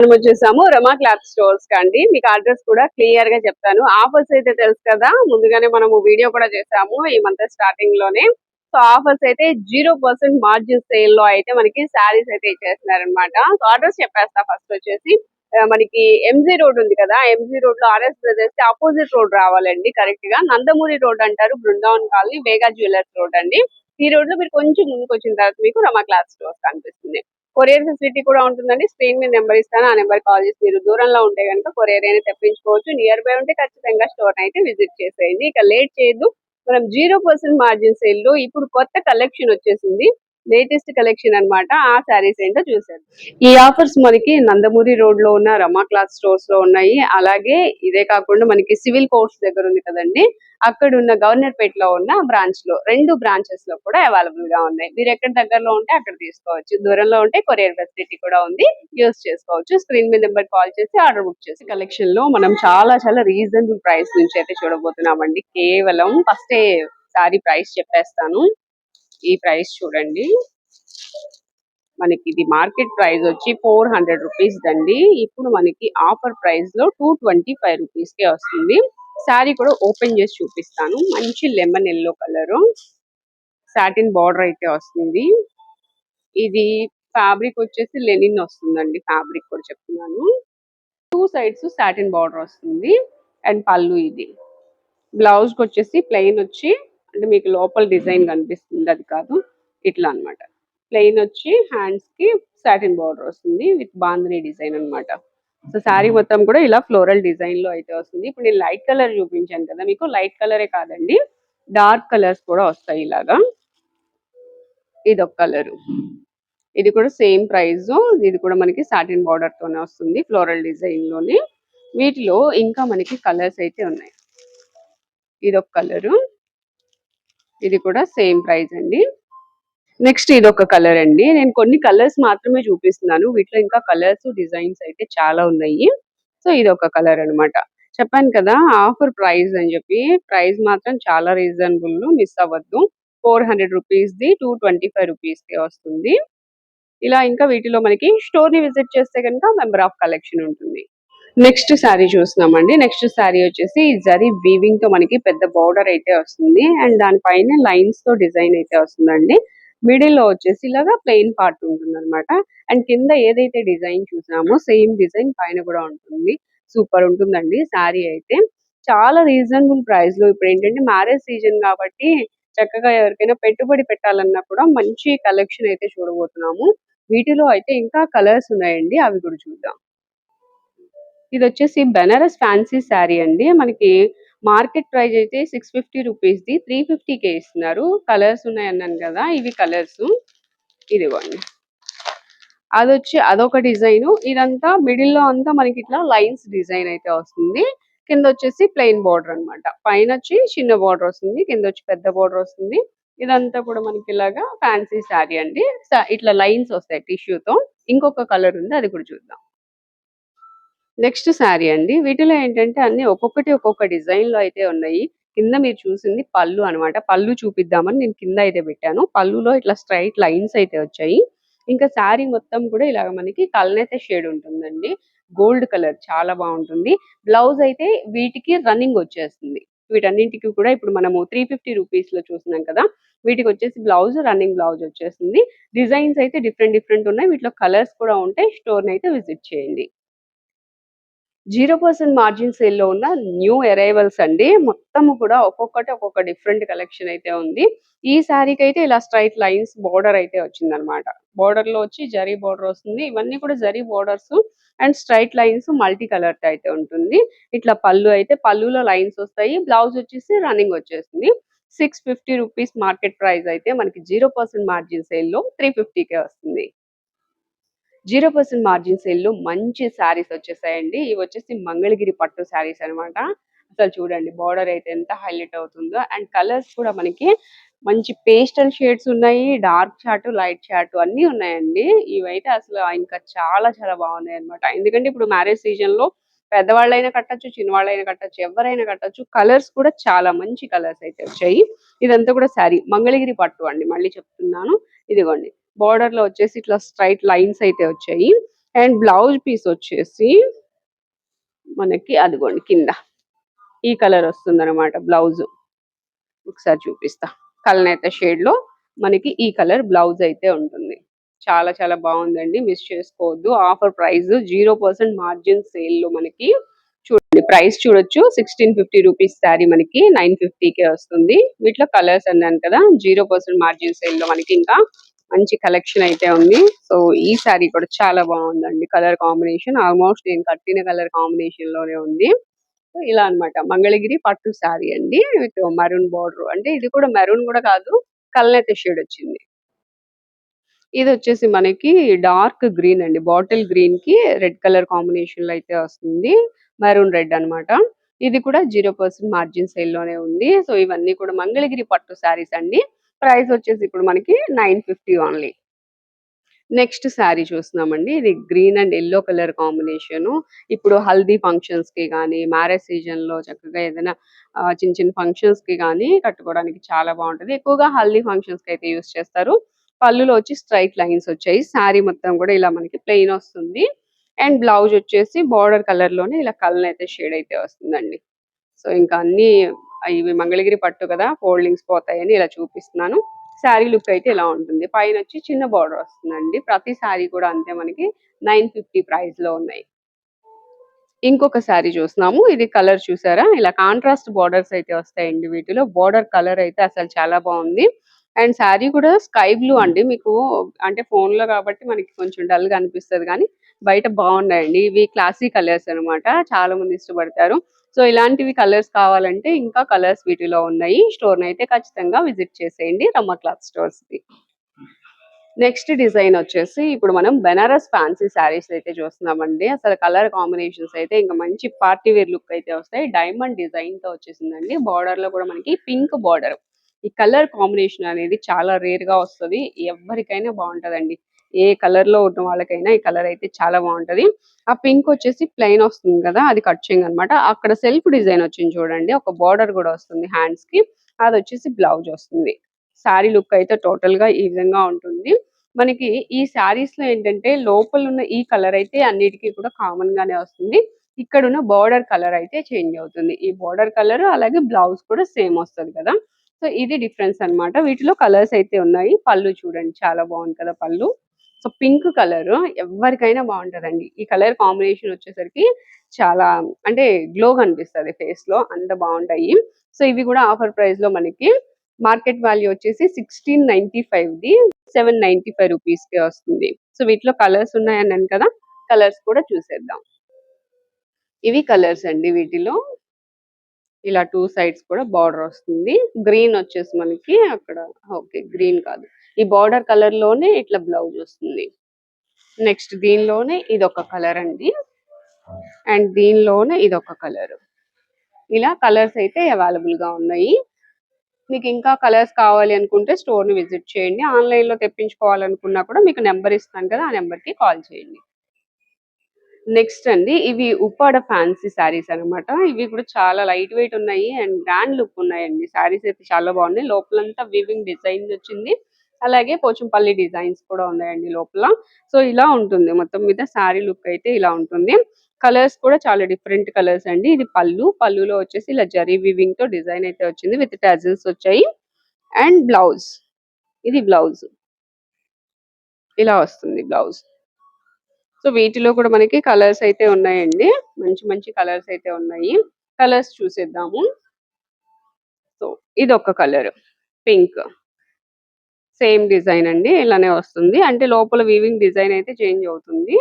మనం వచ్చేసాము రమా cloth stores కండి మీకు అడ్రస్ కూడా క్లియర్గా చెప్తాను. ఆఫర్స్ అయితే తెలుసు కదా ముందుగానే మనము వీడియో కూడా చేసాము ఈ మంత్ స్టార్టింగ్లోనే. సో ఆఫర్స్ అయితే జీరో పర్సెంట్ మార్జిన్ సేల్లో అయితే మనకి శారీస్ అయితే ఇచ్చేస్తున్నారు అనమాట సో అడ్రస్ చెప్పేస్తా ఫస్ట్ వచ్చేసి మనకి ఎంజీ రోడ్ ఉంది కదా ఎంజీ రోడ్లో ఆర్ఎస్ బ్రదర్స్ ఆపోజిట్ రోడ్ రావాలండి కరెక్ట్గా. నందమూరి రోడ్ అంటారు Brindavan colony Vega jewellers road అండి. ఈ రోడ్లో మీరు కొంచెం ముందుకు వచ్చిన తర్వాత మీకు రమా క్లాత్ స్టోర్స్ కనిపిస్తుంది. కొరియర్ ఫెసిలిటీ కూడా ఉంటుందండి. స్క్రీన్ మీద నెంబర్ ఇస్తాను. ఆ నెంబర్ కాల్ చేసి మీరు దూరంలో ఉంటే కనుక కొరియర్ అయినా తెప్పించుకోవచ్చు. నియర్ బై ఉంటే ఖచ్చితంగా స్టోర్ అయితే విజిట్ చేసేయండి. ఇక లేట్ చేయొద్దు. మనం జీరో పర్సెంట్ మార్జిన్ సేల్లో ఇప్పుడు కొత్త కలెక్షన్ వచ్చేసింది. లేటెస్ట్ కలెక్షన్ అన్నమాట. ఆ శారీస్ ఏంటో చూసారు ఈ ఆఫర్స్ మనకి నందమూరి రోడ్లో ఉన్న రమా క్లాత్ స్టోర్స్లో ఉన్నాయి. అలాగే ఇదే కాకుండా మనకి సివిల్ కోర్ట్స్ దగ్గర ఉంది కదండి. అక్కడ ఉన్న గవర్నర్పేట్లో ఉన్న బ్రాంచ్లో రెండు బ్రాంచెస్లో కూడా అవైలబుల్గా ఉన్నాయి. మీరు ఎక్కడ దగ్గరలో ఉంటే అక్కడ తీసుకోవచ్చు. దూరంలో ఉంటే కొరియర్ ఫెసిలిటీ కూడా ఉంది. యూస్ చేసుకోవచ్చు. స్క్రీన్ మీద నెంబర్ కాల్ చేసి ఆర్డర్ బుక్ చేసి కలెక్షన్లో మనం చాలా చాలా రీజనబుల్ ప్రైస్ నుంచి అయితే చూడబోతున్నామండి. కేవలం ఫస్ట్ సారీ ప్రైస్ చెప్పేస్తాను. ఈ ప్రైస్ చూడండి. మనకి ఇది మార్కెట్ ప్రైస్ వచ్చి ఫోర్ హండ్రెడ్ రూపీస్ దండి ఇప్పుడు మనకి ఆఫర్ ప్రైస్లో టూ ట్వంటీ ఫైవ్ రూపీస్ కే వస్తుంది. శారీ కూడా ఓపెన్ చేసి చూపిస్తాను. మంచి lemon yellow colour. Satin border అయితే వస్తుంది. ఇది ఫ్యాబ్రిక్ వచ్చేసి లెనిన్ వస్తుందండి. ఫ్యాబ్రిక్ కూడా చెప్తున్నాను. టూ సైడ్స్ సాటిన్ బార్డర్ వస్తుంది. అండ్ పళ్ళు ఇది. బ్లౌజ్కి వచ్చేసి ప్లెయిన్ వచ్చి అంటే మీకు లోపల డిజైన్ కనిపిస్తుంది అది కాదు. ఇట్లా అన్నమాట. ప్లెయిన్ వచ్చి హ్యాండ్స్కి సాటిన్ బార్డర్ వస్తుంది విత్ బాంధనీ డిజైన్ అన్నమాట. సో శారీ మొత్తం కూడా ఇలా ఫ్లోరల్ డిజైన్లో అయితే వస్తుంది. ఇప్పుడు నేను లైట్ కలర్ చూపించాను కదా మీకు లైట్ కలరే కాదండి. డార్క్ కలర్స్ కూడా వస్తాయి ఇలాగా. ఇది ఒక కలర్ ఇది కూడా సేమ్ ప్రైస్ ఇది కూడా మనకి సాటిన్ బార్డర్ తోనే వస్తుంది ఫ్లోరల్ డిజైన్లోని. వీటిలో ఇంకా మనకి కలర్స్ అయితే ఉన్నాయి. ఇది ఒక కలరు ఇది కూడా సేమ్ ప్రైస్ అండి. నెక్స్ట్ ఇది ఒక కలర్ అండి. నేను కొన్ని కలర్స్ మాత్రమే చూపిస్తున్నాను. వీటిలో ఇంకా కలర్స్ డిజైన్స్ అయితే చాలా ఉన్నాయి. సో ఇది ఒక కలర్ అన్నమాట. చెప్పాను కదా ఆఫర్ ప్రైస్ అని చెప్పి. ప్రైస్ మాత్రం చాలా రీజనబుల్ మిస్ అవ్వద్దు. ఫోర్ హండ్రెడ్ రూపీస్ ది టూ ట్వంటీ ఫైవ్ రూపీస్కి వస్తుంది. ఇలా ఇంకా వీటిలో మనకి స్టోర్ని విజిట్ చేస్తే కనుక మెంబర్ ఆఫ్ కలెక్షన్ ఉంటుంది. నెక్స్ట్ శారీ చూస్తున్నామండి. నెక్స్ట్ శారీ వచ్చేసి జరీ వీవింగ్తో మనకి పెద్ద బార్డర్ అయితే వస్తుంది. అండ్ దానిపైన లైన్స్తో డిజైన్ అయితే వస్తుందండి. మిడిల్లో వచ్చేసి ఇలాగా ప్లెయిన్ పార్ట్ ఉంటుంది అనమాట అండ్ కింద ఏదైతే డిజైన్ చూసామో సేమ్ డిజైన్ పైన కూడా ఉంటుంది. సూపర్ ఉంటుందండి శారీ అయితే. చాలా రీజనబుల్ ప్రైస్లో ఇప్పుడు ఏంటంటే మ్యారేజ్ సీజన్ కాబట్టి చక్కగా ఎవరికైనా పెట్టుబడి పెట్టాలన్నా కూడా మంచి కలెక్షన్ అయితే చూడబోతున్నాము. వీటిలో అయితే ఇంకా కలర్స్ ఉన్నాయండి. అవి కూడా చూద్దాం. ఇది వచ్చేసి బెనారస్ ఫ్యాన్సీ శారీ అండి. మనకి మార్కెట్ ప్రైస్ అయితే సిక్స్ ఫిఫ్టీ రూపీస్ ది త్రీ ఫిఫ్టీకే ఇస్తున్నారు. కలర్స్ ఉన్నాయి అన్నాను కదా ఇవి కలర్స్. ఇదిగోండి. అది వచ్చి అదొక డిజైన్. ఇదంతా మిడిల్లో అంతా మనకి ఇట్లా లైన్స్ డిజైన్ అయితే వస్తుంది. కింద వచ్చేసి ప్లెయిన్ బార్డర్ అన్నమాట. పైన వచ్చి చిన్న బార్డర్ వస్తుంది. కింద వచ్చి పెద్ద బార్డర్ వస్తుంది. ఇదంతా కూడా మనకి ఇలాగా ఫ్యాన్సీ శారీ అండి. ఇట్లా లైన్స్ వస్తాయి టిష్యూతో. తో ఇంకొక కలర్ ఉంది అది కూడా చూద్దాం. నెక్స్ట్ శారీ అండి. వీటిలో ఏంటంటే అన్ని ఒక్కొక్కటి ఒక్కొక్క డిజైన్లో అయితే ఉన్నాయి. కింద మీరు చూసింది పళ్ళు అన్నమాట. పళ్ళు చూపిద్దామని నేను కింద అయితే పెట్టాను. పళ్ళులో ఇట్లా స్ట్రైట్ లైన్స్ అయితే వచ్చాయి. ఇంకా శారీ మొత్తం కూడా ఇలాగ మనకి కలనైతే షేడ్ ఉంటుందండి. గోల్డ్ కలర్ చాలా బాగుంటుంది. బ్లౌజ్ అయితే వీటికి రన్నింగ్ వచ్చేస్తుంది. వీటన్నింటికి కూడా ఇప్పుడు మనము త్రీ ఫిఫ్టీ రూపీస్లో చూసినాం కదా! వీటికి వచ్చేసి బ్లౌజ్ రన్నింగ్ బ్లౌజ్ వచ్చేస్తుంది. డిజైన్స్ అయితే డిఫరెంట్ డిఫరెంట్ ఉన్నాయి. వీటిలో కలర్స్ కూడా ఉంటాయి. స్టోర్ అయితే విజిట్ చేయండి. జీరో పర్సెంట్ మార్జిన్ సేల్లో ఉన్న న్యూ అరైవల్స్ అండి. మొత్తం కూడా ఒక్కొక్కటి ఒక్కొక్క డిఫరెంట్ కలెక్షన్ అయితే ఉంది. ఈ శారీకి అయితే ఇలా స్ట్రైట్ లైన్స్ బార్డర్ అయితే వచ్చింది అనమాట బార్డర్లో వచ్చి జరీ బార్డర్ వస్తుంది. ఇవన్నీ కూడా zari borders and straight lines multi colour అయితే ఉంటుంది. ఇట్లా పళ్ళు అయితే పళ్ళులో లైన్స్ వస్తాయి. బ్లౌజ్ వచ్చేసి రన్నింగ్ వచ్చేస్తుంది. Six fifty rupees market price అయితే మనకి జీరో పర్సెంట్ మార్జిన్ సేల్లో త్రీ ఫిఫ్టీకే వస్తుంది. జీరో పర్సెంట్ మార్జిన్ సేల్లో మంచి శారీస్ వచ్చేసాయండి. ఇవి వచ్చేసి మంగళగిరి పట్టు శారీస్ అన్నమాట. అసలు చూడండి బార్డర్ అయితే ఎంత హైలైట్ అవుతుందో. అండ్ కలర్స్ కూడా మనకి మంచి పేస్టల్ షేడ్స్ ఉన్నాయి డార్క్ చాట్ లైట్ చాట్ అన్ని ఉన్నాయండి. ఇవైతే అసలు ఇంకా చాలా చాలా బాగున్నాయి అన్నమాట. ఎందుకంటే ఇప్పుడు మ్యారేజ్ సీజన్లో పెద్దవాళ్ళైనా కట్టొచ్చు చిన్నవాళ్ళైనా కట్టొచ్చు ఎవరైనా కట్టొచ్చు. కలర్స్ కూడా చాలా మంచి కలర్స్ అయితే వచ్చాయి. ఇదంతా కూడా శారీ మంగళగిరి పట్టు అండి. మళ్ళీ చెప్తున్నాను. ఇదిగోండి. బార్డర్లో వచ్చేసి ఇట్లా స్ట్రైట్ లైన్స్ అయితే వచ్చాయి. అండ్ బ్లౌజ్ పీస్ వచ్చేసి మనకి అదిగోండి కింద. ఈ కలర్ వస్తుంది అనమాట బ్లౌజ్ ఒకసారి చూపిస్తా. కలనేత షేడ్లో మనకి ఈ కలర్ బ్లౌజ్ అయితే ఉంటుంది. చాలా చాలా బాగుందండి. మిస్ చేసుకోవద్దు. Offer price zero percent margin సేల్లో మనకి చూడండి ప్రైస్ చూడొచ్చు. సిక్స్టీన్ ఫిఫ్టీ రూపీస్ శారీ మనకి నైన్ ఫిఫ్టీకే వస్తుంది. వీటిలో కలర్స్ అన్నాను కదా జీరో పర్సెంట్ మార్జిన్ సేల్లో మనకి ఇంకా మంచి కలెక్షన్ అయితే ఉంది. సో ఈ శారీ కూడా చాలా బాగుందండి. కలర్ కాంబినేషన్ ఆల్మోస్ట్ నేను కట్టిన కలర్ కాంబినేషన్లోనే ఉంది. సో ఇలా అన్నమాట. మంగళగిరి పట్టు శారీ అండి. విత్ మరూన్ బార్డర్ అంటే ఇది కూడా మెరూన్ కూడా కాదు కల్నేత షేడ్ వచ్చింది. ఇది వచ్చేసి మనకి డార్క్ గ్రీన్ అండి. బాటిల్ గ్రీన్కి రెడ్ కలర్ కాంబినేషన్లో అయితే వస్తుంది. మెరూన్ రెడ్ అన్నమాట. ఇది కూడా జీరో పర్సెంట్ మార్జిన్ సేల్లోనే ఉంది. సో ఇవన్నీ కూడా మంగళగిరి పట్టు శారీస్ అండి. ప్రైస్ వచ్చేసి ఇప్పుడు మనకి nine fifty only. Next sari చూస్తున్నామండి. ఇది green and yellow colour combination. ఇప్పుడు హల్దీ ఫంక్షన్స్కి కానీ మ్యారేజ్ సీజన్లో చక్కగా ఏదైనా చిన్న చిన్న ఫంక్షన్స్కి కానీ కట్టుకోవడానికి చాలా బాగుంటుంది. ఎక్కువగా హల్దీ ఫంక్షన్స్కి అయితే యూస్ చేస్తారు. పళ్ళులో వచ్చి స్ట్రైట్ లైన్స్ వచ్చాయి. శారీ మొత్తం కూడా ఇలా మనకి ప్లెయిన్ వస్తుంది. అండ్ బ్లౌజ్ వచ్చేసి బార్డర్ కలర్లోనే ఇలా కలర్ అయితే షేడ్ అయితే వస్తుందండి. సో ఇంకా అన్ని ఇవి మంగళగిరి పట్టు కదా ఫోల్డింగ్స్ పోతాయని ఇలా చూపిస్తున్నాను. శారీ లుక్ అయితే ఇలా ఉంటుంది. పైన వచ్చి చిన్న బార్డర్ వస్తుందండి. ప్రతి శారీ కూడా అంతే మనకి నైన్ ఫిఫ్టీ ప్రైస్లో ఉన్నాయి. ఇంకొక శారీ చూస్తున్నాము. ఇది కలర్ చూసారా? ఇలా కాంట్రాస్ట్ బార్డర్స్ అయితే వస్తాయండి వీటిలో. బార్డర్ కలర్ అయితే అసలు చాలా బాగుంది. అండ్ శారీ కూడా స్కై బ్లూ అండి. మీకు అంటే ఫోన్లో కాబట్టి మనకి కొంచెం డల్గా అనిపిస్తది కానీ బయట బాగున్నాయండి. ఇవి క్లాసీ కలర్స్ అన్నమాట. చాలా మంది ఇష్టపడతారు. సో ఇలాంటివి కలర్స్ కావాలంటే ఇంకా కలర్స్ వీటిలో ఉన్నాయి. స్టోర్ అయితే ఖచ్చితంగా విజిట్ చేసేయండి రమ్మ క్లాత్ స్టోర్స్కి నెక్స్ట్ డిజైన్ వచ్చేసి ఇప్పుడు మనం బెనారస్ ఫ్యాన్సీ శారీస్ అయితే చూస్తున్నామండి. అసలు కలర్ కాంబినేషన్స్ అయితే ఇంకా మంచి పార్టీ వేర్ లుక్ అయితే వస్తాయి. డైమండ్ డిజైన్తో వచ్చేసిందండి. బార్డర్లో కూడా మనకి పింక్ బార్డర్. ఈ కలర్ కాంబినేషన్ అనేది చాలా రేర్గా వస్తది. ఎవరికైనా బాగుంటదండి. ఏ కలర్లో ఉన్న వాళ్ళకైనా ఈ కలర్ అయితే చాలా బాగుంటది. ఆ పింక్ వచ్చేసి ప్లెయిన్ వస్తుంది కదా అది కట్చింగ్ అన్నమాట అక్కడ సెల్ఫ్ డిజైన్ వచ్చింది చూడండి ఒక బార్డర్ కూడా వస్తుంది హ్యాండ్స్కి. అది వచ్చేసి బ్లౌజ్ వస్తుంది. శారీ లుక్ అయితే టోటల్గా ఈ విధంగా ఉంటుంది. మనకి ఈ శారీస్లో ఏంటంటే లోపల ఉన్న ఈ కలర్ అయితే అన్నిటికీ కూడా కామన్ గానే వస్తుంది. ఇక్కడ ఉన్న బార్డర్ కలర్ అయితే చేంజ్ అవుతుంది. ఈ బార్డర్ కలర్ అలాగే బ్లౌజ్ కూడా సేమ్ వస్తుంది కదా. సో ఇది డిఫరెన్స్ అన్నమాట. వీటిలో కలర్స్ అయితే ఉన్నాయి. పళ్ళు చూడండి చాలా బాగుంది కదా పళ్ళు. సో పింక్ కలర్ ఎవరికైనా బాగుంటదండి. ఈ కలర్ కాంబినేషన్ వచ్చేసరికి చాలా అంటే గ్లో కనిపిస్తుంది ఫేస్లో అంత బాగుంటాయి. సో ఇవి కూడా ఆఫర్ ప్రైస్లో మనకి మార్కెట్ వాల్యూ వచ్చేసి సిక్స్టీన్ నైన్టీ ఫైవ్ ది సెవెన్ నైన్టీ ఫైవ్ రూపీస్కి వస్తుంది. సో వీటిలో కలర్స్ ఉన్నాయన్నాను కదా కలర్స్ కూడా చూసేద్దాం. ఇవి కలర్స్ అండి వీటిలో. ఇలా టూ సైడ్స్ కూడా బార్డర్ వస్తుంది. గ్రీన్ వచ్చేసి మనకి అక్కడ ఓకే గ్రీన్ కాదు. ఈ బార్డర్ కలర్లోనే ఇట్లా బ్లౌజ్ వస్తుంది. నెక్స్ట్ దీనిలోనే ఇది ఒక కలర్ అండి. అండ్ దీనిలోనే ఇది ఒక కలర్. ఇలా కలర్స్ అయితే అవైలబుల్గా ఉన్నాయి. మీకు ఇంకా కలర్స్ కావాలి అనుకుంటే స్టోర్ని విజిట్ చేయండి. ఆన్లైన్లో తెప్పించుకోవాలనుకున్నా కూడా మీకు నెంబర్ ఇస్తాను కదా ఆ నెంబర్కి కాల్ చేయండి. నెక్స్ట్ అండి ఇవి ఉప్పాడ ఫ్యాన్సీ శారీస్ అన్నమాట. ఇవి కూడా చాలా లైట్ వెయిట్ ఉన్నాయి అండ్ గ్రాండ్ లుక్ ఉన్నాయండి. శారీస్ అయితే చాలా బాగున్నాయి. లోపలంతా వివింగ్ డిజైన్ వచ్చింది. అలాగే పోచంపల్లి డిజైన్స్ కూడా ఉన్నాయండి లోపల. సో ఇలా ఉంటుంది. మొత్తం మీద శారీ లుక్ అయితే ఇలా ఉంటుంది. కలర్స్ కూడా చాలా డిఫరెంట్ కలర్స్ అండి. ఇది పళ్ళు. పళ్ళులో వచ్చేసి ఇలా జరీ వివింగ్తో డిజైన్ అయితే వచ్చింది. విత్ టజల్స్ వచ్చాయి. And blouse. ఇది బ్లౌజ్. ఇలా వస్తుంది బ్లౌజ్. సో వీటిలో కూడా మనకి కలర్స్ అయితే ఉన్నాయండి. మంచి మంచి కలర్స్ అయితే ఉన్నాయి. కలర్స్ చూసేద్దాము. సో ఇది ఒక కలర్. పింక్. సేమ్ డిజైన్ అండి. ఇలానే వస్తుంది. అంటే లోపల వీవింగ్ డిజైన్ అయితే చేంజ్ అవుతుంది.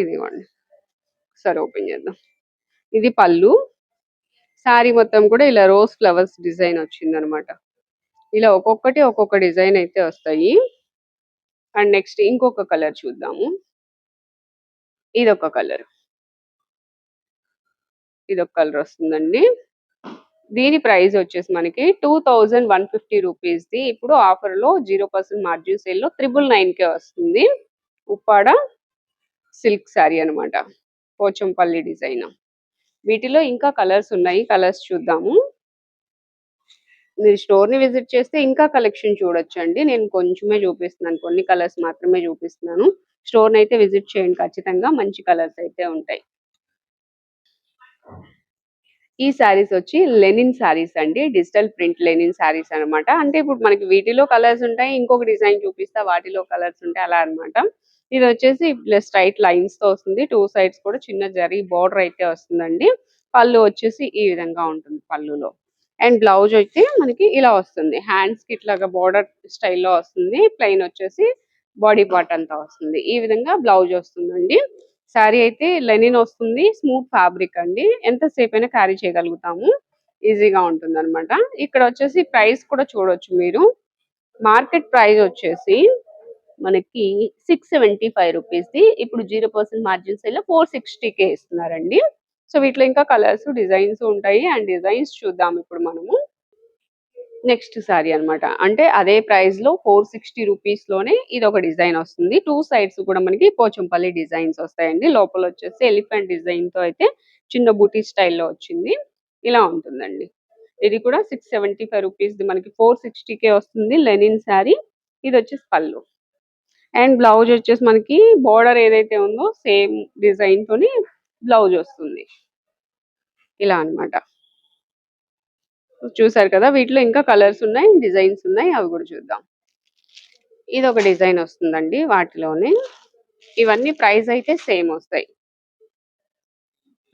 ఇదిగోండి. సరే ఓపెన్ చేద్దాం. ఇది పళ్ళు. శారీ మొత్తం కూడా ఇలా రోజ్ ఫ్లవర్స్ డిజైన్ వచ్చింది అనమాట ఇలా ఒక్కొక్కటి ఒక్కొక్క డిజైన్ అయితే వస్తాయి. అండ్ నెక్స్ట్ ఇంకొక కలర్ చూద్దాము. ఇది ఒక కలర్ ఇది ఒక కలర్ వస్తుందండి. దీని ప్రైస్ వచ్చేసి మనకి two thousand one fifty rupees the. ఇప్పుడు ఆఫర్లో జీరో పర్సెంట్ మార్జిన్ సేల్లో త్రిబుల్ నైన్ కే వస్తుంది. ఉప్పాడ సిల్క్ శారీ అన్నమాట. పోచంపల్లి డిజైన్ వీటిలో ఇంకా కలర్స్ ఉన్నాయి. కలర్స్ చూద్దాము. మీరు స్టోర్ని విజిట్ చేస్తే ఇంకా కలెక్షన్ చూడొచ్చు అండి నేను కొంచెమే చూపిస్తున్నాను. కొన్ని కలర్స్ మాత్రమే చూపిస్తున్నాను. స్టోర్ అయితే విజిట్ చేయండి ఖచ్చితంగా. మంచి కలర్స్ అయితే ఉంటాయి. ఈ శారీస్ వచ్చి లెనిన్ శారీస్ అండి. డిజిటల్ ప్రింట్ లెనిన్ శారీస్ అన్నమాట. అంటే ఇప్పుడు మనకి వీటిలో కలర్స్ ఉంటాయి. ఇంకొక డిజైన్ చూపిస్తా. వాటిలో కలర్స్ ఉంటాయి. అలా అన్నమాట. ఇది వచ్చేసి స్ట్రైట్ లైన్స్తో వస్తుంది. టూ సైడ్స్ కూడా చిన్న జరీ బార్డర్ అయితే వస్తుందండి. పళ్ళు వచ్చేసి ఈ విధంగా ఉంటుంది పళ్ళులో. అండ్ బ్లౌజ్ అయితే మనకి ఇలా వస్తుంది. హ్యాండ్స్కి ఇట్లాగా బార్డర్ స్టైల్లో వస్తుంది. ప్లెయిన్ వచ్చేసి బాడీ పార్ట్ అంతా వస్తుంది. ఈ విధంగా బ్లౌజ్ వస్తుందండి. శారీ అయితే లెనిన్ వస్తుంది. స్మూత్ ఫ్యాబ్రిక్ అండి. ఎంతసేపు అయినా క్యారీ చేయగలుగుతాము. ఈజీగా ఉంటుంది అనమాట ఇక్కడ వచ్చేసి ప్రైస్ కూడా చూడొచ్చు మీరు. మార్కెట్ ప్రైస్ వచ్చేసి మనకి సిక్స్ సెవెంటీ ఫైవ్ రూపీస్ది. ఇప్పుడు జీరో పర్సెంట్ మార్జిన్స్లో ఫోర్ సిక్స్టీకే ఇస్తున్నారండి. సో వీటిలో ఇంకా కలర్స్ డిజైన్స్ ఉంటాయి. అండ్ డిజైన్స్ చూద్దాం ఇప్పుడు మనము. నెక్స్ట్ సారీ అన్నమాట. అంటే అదే ప్రైస్లో ఫోర్ సిక్స్టీ రూపీస్లోనే ఇది ఒక డిజైన్ వస్తుంది. టూ సైడ్స్ కూడా మనకి పోచంపల్లి డిజైన్స్ వస్తాయండి. లోపల వచ్చేసి ఎలిఫెంట్ డిజైన్తో అయితే చిన్న బూటీ స్టైల్లో వచ్చింది. ఇలా ఉంటుందండి. ఇది కూడా సిక్స్ సెవెంటీ ఫైవ్ రూపీస్ మనకి ఫోర్ సిక్స్టీకే వస్తుంది లెనిన్ శారీ ఇది వచ్చేసి పళ్ళు. అండ్ బ్లౌజ్ వచ్చేసి మనకి బార్డర్ ఏదైతే ఉందో సేమ్ డిజైన్ తోని బ్లౌజ్ వస్తుంది. ఇలా అన్నమాట. చూసారు కదా వీటిలో ఇంకా కలర్స్ ఉన్నాయి డిజైన్స్ ఉన్నాయి అవి కూడా చూద్దాం. ఇది ఒక డిజైన్ వస్తుందండి వాటిలోనే. ఇవన్నీ ప్రైస్ అయితే సేమ్ వస్తాయి.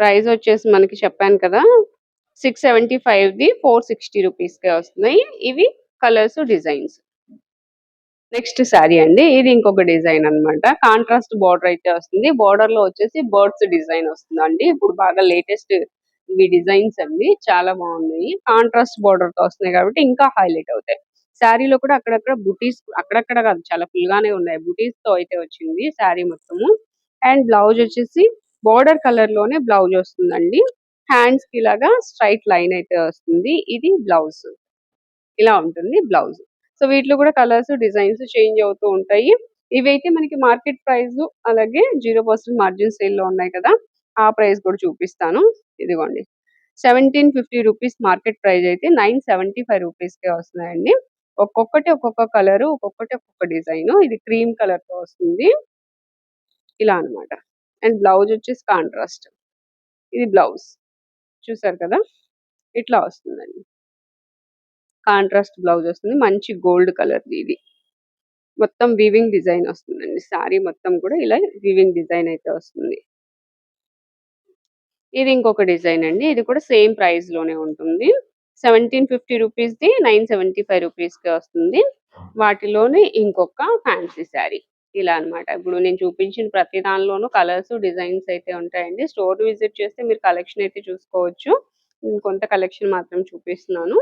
ప్రైస్ వచ్చేసి మనకి చెప్పాను కదా సిక్స్ సెవెంటీ ఫైవ్ ది ఫోర్ సిక్స్టీ రూపీస్కే వస్తున్నాయి. ఇవి కలర్స్ డిజైన్స్. నెక్స్ట్ శారీ అండి. ఇది ఇంకొక డిజైన్ అన్నమాట. కాంట్రాస్ట్ బార్డర్ అయితే వస్తుంది. బార్డర్లో వచ్చేసి బర్డ్స్ డిజైన్ వస్తుందండి. ఇప్పుడు బాగా లేటెస్ట్ ఇవి డిజైన్స్ అండి. చాలా బాగున్నాయి. కాంట్రాస్ట్ బార్డర్తో వస్తున్నాయి కాబట్టి ఇంకా హైలైట్ అవుతాయి. శారీలో కూడా అక్కడక్కడ బుటీస్ అక్కడక్కడ కాదు చాలా ఫుల్ గానే ఉన్నాయి. బుటీస్తో అయితే వచ్చింది శారీ మొత్తము. అండ్ బ్లౌజ్ వచ్చేసి బార్డర్ కలర్లోనే బ్లౌజ్ వస్తుందండి. హ్యాండ్స్కి ఇలాగా స్ట్రైట్ లైన్ అయితే వస్తుంది. ఇది బ్లౌజ్. ఇలా ఉంటుంది బ్లౌజ్. సో వీటిలో కూడా కలర్స్ డిజైన్స్ చేంజ్ అవుతూ ఉంటాయి. ఇవైతే మనకి మార్కెట్ ప్రైస్ అలాగే జీరో పర్సెంట్ మార్జిన్ సేల్లో ఉన్నాయి కదా. ఆ ప్రైస్ కూడా చూపిస్తాను. ఇదిగోండి. Seventeen fifty rupees market price అయితే నైన్ సెవెంటీ ఫైవ్ రూపీస్కే వస్తున్నాయండి. ఒక్కొక్కటి ఒక్కొక్క కలర్ ఒక్కొక్కటి ఒక్కొక్క డిజైన్. ఇది క్రీమ్ కలర్తో వస్తుంది. ఇలా అన్నమాట. అండ్ బ్లౌజ్ వచ్చేసి కాంట్రాస్ట్. ఇది బ్లౌజ్. చూసారు కదా? ఇట్లా వస్తుందండి. కాంట్రాస్ట్ బ్లౌజ్ వస్తుంది. మంచి గోల్డ్ కలర్ ఇది. మొత్తం వీవింగ్ డిజైన్ వస్తుందండి. సారీ మొత్తం కూడా ఇలా వీవింగ్ డిజైన్ అయితే వస్తుంది. ఇది ఇంకొక డిజైన్ అండి. ఇది కూడా సేమ్ ప్రైస్లోనే ఉంటుంది. సెవెంటీన్ ఫిఫ్టీ రూపీస్ ది నైన్ సెవెంటీ ఫైవ్ రూపీస్కి వస్తుంది. వాటిలోనే ఇంకొక ఫ్యాన్సీ శారీ ఇలా అన్నమాట. ఇప్పుడు నేను చూపించిన ప్రతి దానిలోనూ కలర్స్ డిజైన్స్ అయితే ఉంటాయండి. స్టోర్ విజిట్ చేస్తే మీరు కలెక్షన్ అయితే చూసుకోవచ్చు. నేను కొంత కలెక్షన్ మాత్రం చూపిస్తున్నాను.